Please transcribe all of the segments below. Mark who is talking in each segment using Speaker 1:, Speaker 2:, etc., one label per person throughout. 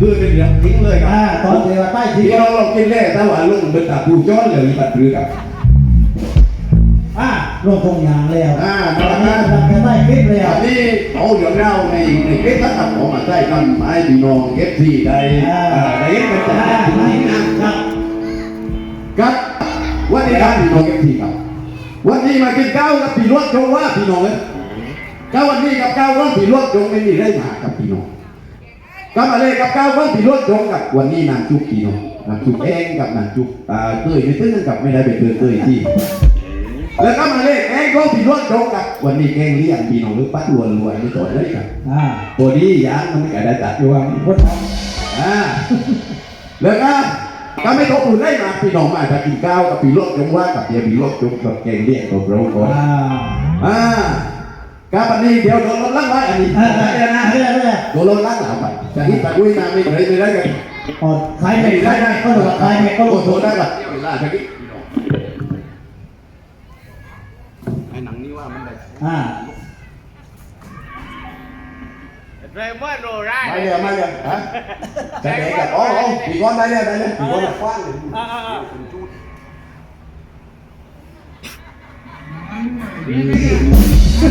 Speaker 1: คือเป็นเรื่องทิ้งเลยค
Speaker 2: อ่า
Speaker 1: รับ
Speaker 2: ตอนเดียวใต้ที
Speaker 1: พี่น้องเรากินแร่แต่ว่าลุงเป็นตาปูจ้อนเลยปัดรือครับ
Speaker 2: อ่าลงทงยางแล้ว
Speaker 1: อ่า
Speaker 2: ตอนนี้ทำกันได้คลิปแล้ว
Speaker 1: อันนี้เอาเรื่องเล่าในในคลิปนะครับผมมาใช้ทำให้พี่น้องเก็บที่ได้
Speaker 2: อ่า
Speaker 1: อ่าได้เห็นกันจาก
Speaker 2: อ่า
Speaker 1: จริงๆนะครับครับวันนี้ครับพี่น้องเก็บที่ครับวันนี้มากินข้าวกับพี่ลวดจงว่าพี่น้องเลยข้าววันนี้กับข้าวร้อนพี่ลวดจงไม่มีได้มากับพี่น้อง ก็มาเลยกับข้าวร้อนพี่ลวดจงกับวันนี้นางจุกพี่น้องนางจุกเองกับนางจุกอ่าเตยไม่ตึ้งกับไม่ได้ไปเตยเตยที่แล้วก็มาเลยแกงก็พี่ลวดจงกับวันนี้แกงเลี้ยงพี่น้องหรือปัดรวนรวยไม่ต่อยเลยครับ
Speaker 2: อ่า
Speaker 1: ตัวนี้ยางมันไม่ได้จัดดวง
Speaker 2: พุทธ
Speaker 1: อ่าแล้วก็ก็ไม่ต้องอุ่นได้มาพี่น้องมาถ้ากินข้าวกับพี่ลวกจงว่ากับเดี๋ยวพี่ลวกจงกับแกงเลี้ยงกับเราก่อน
Speaker 2: อ่า
Speaker 1: อ่า กับอันนี้เดี๋ยวโดนรถลักไว้อันนี้
Speaker 2: เออเออนะเรื่อยเรื่อย
Speaker 1: โดนรถลักหลังไปจะฮิตตะกุ้ยมาไม่ได้ไม่ได้กัน
Speaker 2: อดใครไม่ได้ได้ก็หลุดใครไม่ก็ห
Speaker 1: โอ้
Speaker 2: ลุด
Speaker 1: โหได้กับเวลาจะกี้ไอ้หนังนี่ว่ามันได้
Speaker 2: อ่า
Speaker 3: Raymond đồ ra
Speaker 1: ไม่เลยไม่เลยฮะจะเด็กกับอ๋ออ๋อปีก้อนได้เลยได้เลยปีก้อนกว้างเลย
Speaker 3: à, à.
Speaker 2: ไ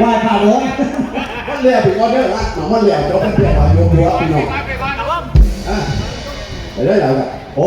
Speaker 2: หว้พระวง
Speaker 1: มันเลี้ยปีก้อนเด้อละหนอมันเลี้ยจบมันเลี้ยว่าโยมหัวพี่น้องอะไปได้แล้วกันโอ้